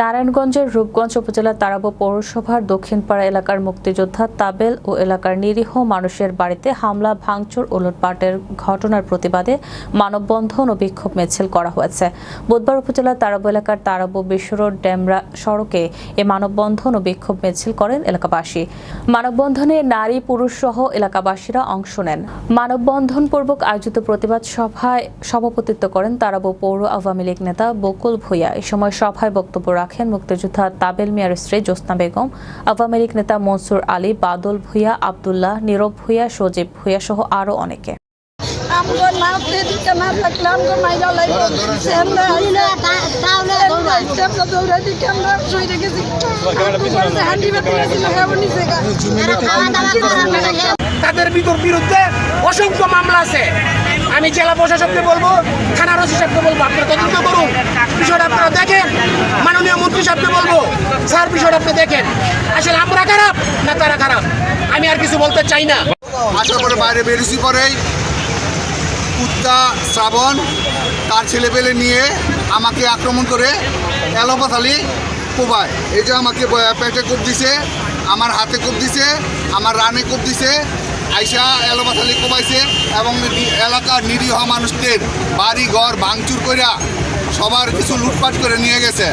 নারায়ণগঞ্জের রূপগঞ্জ উপজেলার তারাবো পৌরসভার দক্ষিণপাড়া এলাকার মুক্তিযোদ্ধা তাবেল ও এলাকার নিরীহ মানুষের বাড়িতে হামলা, ভাঙচুর ও লুটপাটের ঘটনার প্রতিবাদে মানববন্ধন ও বিক্ষোভ মিছিল করা হয়েছে। বুধবার উপজেলার তারাবো এলাকার তারাবো বিশ্বরোড ডেমরা সড়কে এ মানববন্ধন ও বিক্ষোভ মিছিল করেন এলাকাবাসী। মানববন্ধনে নারী, পুরুষ সহ এলাকাবাসীরা অংশ নেন। মানববন্ধন পূর্বক আয়োজিত প্রতিবাদ সভায় সভাপতিত্ব করেন তারাবো পৌর আওয়ামী লীগ নেতা বকুল ভূঁইয়া। এ সময় সভায় বক্তব্য রাখেন মুক্তিযোদ্ধা তাবেল মিয়ার স্ত্রী জ্যোৎস্না বেগম আওয়ামী লীগ নেতা মনসুর আলী বাদল ভূঁইয়া আবদুল্লাহ নীরব ভূঁইয়া সজীব ভূঁইয়া সহ আরও অনেকে আমগো না দিকে না থাকলে আমগো মাইরা লাগবে আমরা আমরা দৌড়া দিকে আমরা শুয়ে গেছি হান্ডি বাতি ছিল হ্যাঁ নিচে তাদের বিরুদ্ধে অসংখ্য মামলা আছে আমি জেলা প্রশাসককে বলব থানার ওসি সাহেবকে বলব আপনারা তদন্ত করুন বিষয়টা আপনারা দেখেন মাননীয় মন্ত্রী সাহেবকে বলব স্যার বিষয়টা আপনি দেখেন। আসলে আমরা খারাপ না তারা খারাপ? আমি আর কিছু বলতে চাই না। আসার পরে বাইরে বেরিয়েছি পরেই। কুত্তা, শ্রাবণ, তার ছেলেপেলে নিয়ে আমাকে আক্রমণ করে এলোপাত আলী কোবায়। এই যে আমাকে পেটে কোপ দিছে, আমার হাতে কোপ দিছে, আমার রানে কোপ দিছে, আইসা এলোপাত আলী কোবাইছে এবং এলাকার নিরীহ মানুষদের বাড়ি ঘর ভাঙচুর কইরা সবার কিছু লুটপাট করে নিয়ে গেছে।